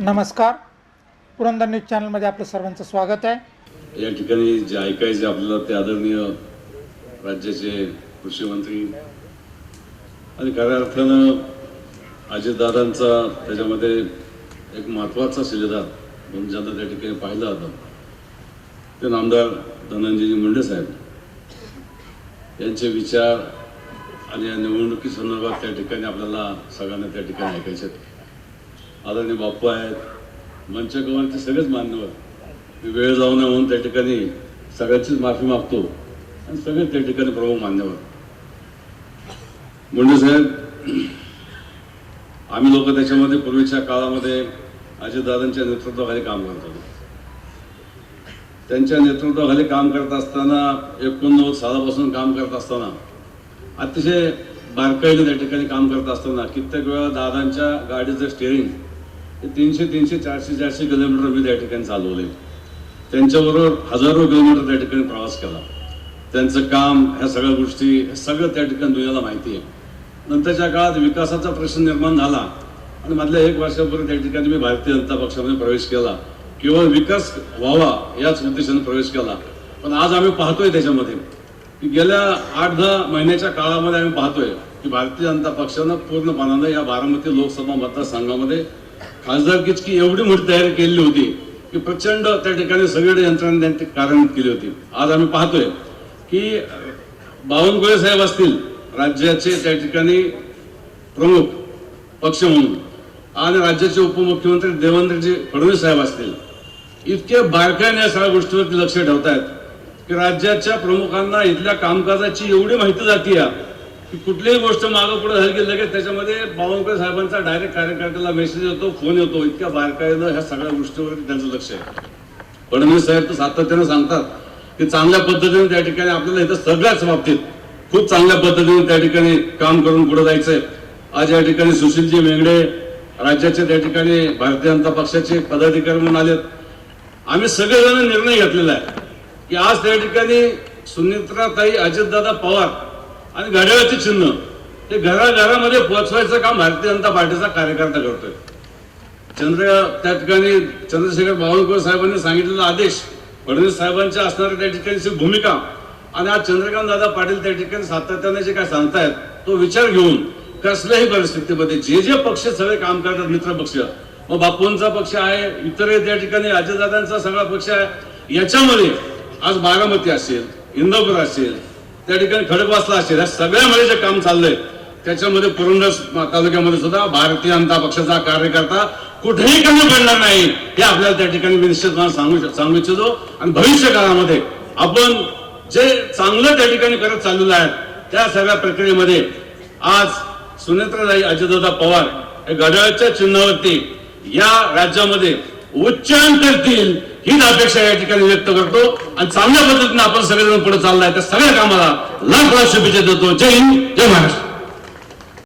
नमस्कार. पुरंदर न्यूज चॅनलमध्ये आपलं सर्वांचं स्वागत आहे. या ठिकाणी जे ऐकायचे आपल्याला ते आदरणीय राज्याचे कृषी मंत्री आणि खऱ्या अर्थानं अजितदादांचा त्याच्यामध्ये एक महत्त्वाचा शिलेदार म्हणून ज्यांना त्या ठिकाणी पाहिलं होतं ते नामदार धनंजयजी मुंडे साहेब. यांचे विचार आणि या निवडणुकीसंदर्भात त्या ठिकाणी आपल्याला सगळ्यांना त्या ठिकाणी ऐकायचे आहेत. आदरणीय बाप्पा आहेत. मंचकवरचे सगळेच मान्यवर. मी वेळ जाऊ नये म्हणून त्या ठिकाणी सगळ्यांचीच माफी मागतो आणि सगळे त्या ठिकाणी प्रमुख मान्यवर. मुंडे साहेब आम्ही लोक त्याच्यामध्ये पूर्वीच्या काळामध्ये अजितदादांच्या नेतृत्वाखाली काम करत होतो. त्यांच्या नेतृत्वाखाली काम करत असताना एकोणनव्वद सालापासून काम करत असताना अतिशय बारकाईने त्या ठिकाणी काम करत असताना कित्येक वेळा दादांच्या गाडीचं स्टेअरिंग तीनशे तीनशे चारशे चारशे किलोमीटर मी त्या ठिकाणी चालवले. त्यांच्याबरोबर हजारो किलोमीटर त्या ठिकाणी प्रवास केला. त्यांचं काम ह्या सगळ्या गोष्टी हे सगळं त्या ठिकाणी दुनियाला माहिती आहे. नंतरच्या काळात विकासाचा प्रश्न निर्माण झाला आणि मधल्या एक वर्षापूर्वी त्या ठिकाणी मी भारतीय जनता पक्षामध्ये प्रवेश केला. केवळ विकास व्हावा याच उद्देशाने प्रवेश केला. पण आज आम्ही पाहतोय त्याच्यामध्ये की गेल्या आठ दहा महिन्याच्या काळामध्ये आम्ही पाहतोय की भारतीय जनता पक्षानं पूर्णपणानं या बारामती लोकसभा मतदारसंघामध्ये खासदारकीची एवढी मोठी तयारी केलेली होती की प्रचंड त्या ठिकाणी सगळे यंत्रणा त्यांनी कार्यान्वित केली होती. आज आम्ही पाहतोय की बावनकुळे साहेब असतील राज्याचे त्या ठिकाणी प्रमुख पक्ष म्हणून आणि राज्याचे उपमुख्यमंत्री देवेंद्रजी फडणवीस साहेब असतील. इतके बारकाईने या सगळ्या गोष्टीवरती लक्ष ठेवतायत की राज्याच्या प्रमुखांना इथल्या कामकाजाची एवढी माहिती जाते की कुठलीही गोष्ट मागं पुढे झाली की लगेच त्याच्यामध्ये बावनकुळे साहेबांचा डायरेक्ट कार्यकर्त्याला मेसेज येतो फोन येतो इतक्या बारकाईनं ह्या सगळ्या गोष्टीवरती त्यांचं लक्ष आहे. फडणवीस साहेब तर सातत्यानं सांगतात की चांगल्या पद्धतीने त्या ठिकाणी आपल्याला इथं सगळ्याच बाबतीत खूप चांगल्या पद्धतीने त्या ठिकाणी काम करून पुढे जायचंय. आज या ठिकाणी सुशीलजी वेंगडे राज्याचे त्या ठिकाणी भारतीय जनता पक्षाचे पदाधिकारी म्हणून आलेत. आम्ही सगळेजण निर्णय घेतलेला आहे की आज त्या ठिकाणी सुनित्राताई अजितदादा पवार आणि घड्याळाचे चिन्ह. हे घराघरामध्ये पोहोचवायचं काम भारतीय जनता पार्टीचा कार्यकर्ता करतोय. चंद्र त्या ठिकाणी चंद्रशेखर बावनकुळे साहेबांनी सांगितलेला आदेश फडणवीस साहेबांच्या असणाऱ्या त्या ठिकाणची भूमिका आणि आज चंद्रकांत दादा पाटील त्या ठिकाणी सातत्याने जे काय सांगतायत तो विचार घेऊन कसल्याही परिस्थितीमध्ये जे जे पक्ष सगळे काम करतात मित्र पक्ष मग बापूंचा पक्ष आहे इतर त्या ठिकाणी अजयदादांचा सगळा पक्ष आहे याच्यामध्ये आज बारामती असेल इंदापूर असेल त्या ठिकाणी खडकवासला असेल. या सगळ्यामध्ये जे काम चाललंय. त्याच्यामध्ये पुरंदर तालुक्यामध्ये सुद्धा भारतीय जनता पक्षाचा कार्यकर्ता कुठेही कमी पडणार नाही. हे आपल्याला त्या ठिकाणी मी निश्चितपणे सांगू सांगू इच्छितो. आणि भविष्य काळामध्ये आपण जे चांगलं त्या ठिकाणी करत चाललेलं आहे त्या सगळ्या प्रक्रियेमध्ये आज सुनेत्राताई अजितदादा पवार हे घड्याळच्या चिन्हावरती या राज्यामध्ये उच्चांक करतील. हीच अपेक्षा या ठिकाणी व्यक्त करतो. आणि चांगल्या पद्धतीने आपण सगळेजण पुढे चाललाय. त्या सगळ्या कामाला लाख लाख शुभेच्छा देतो. जय हिंद जय महाराष्ट्र.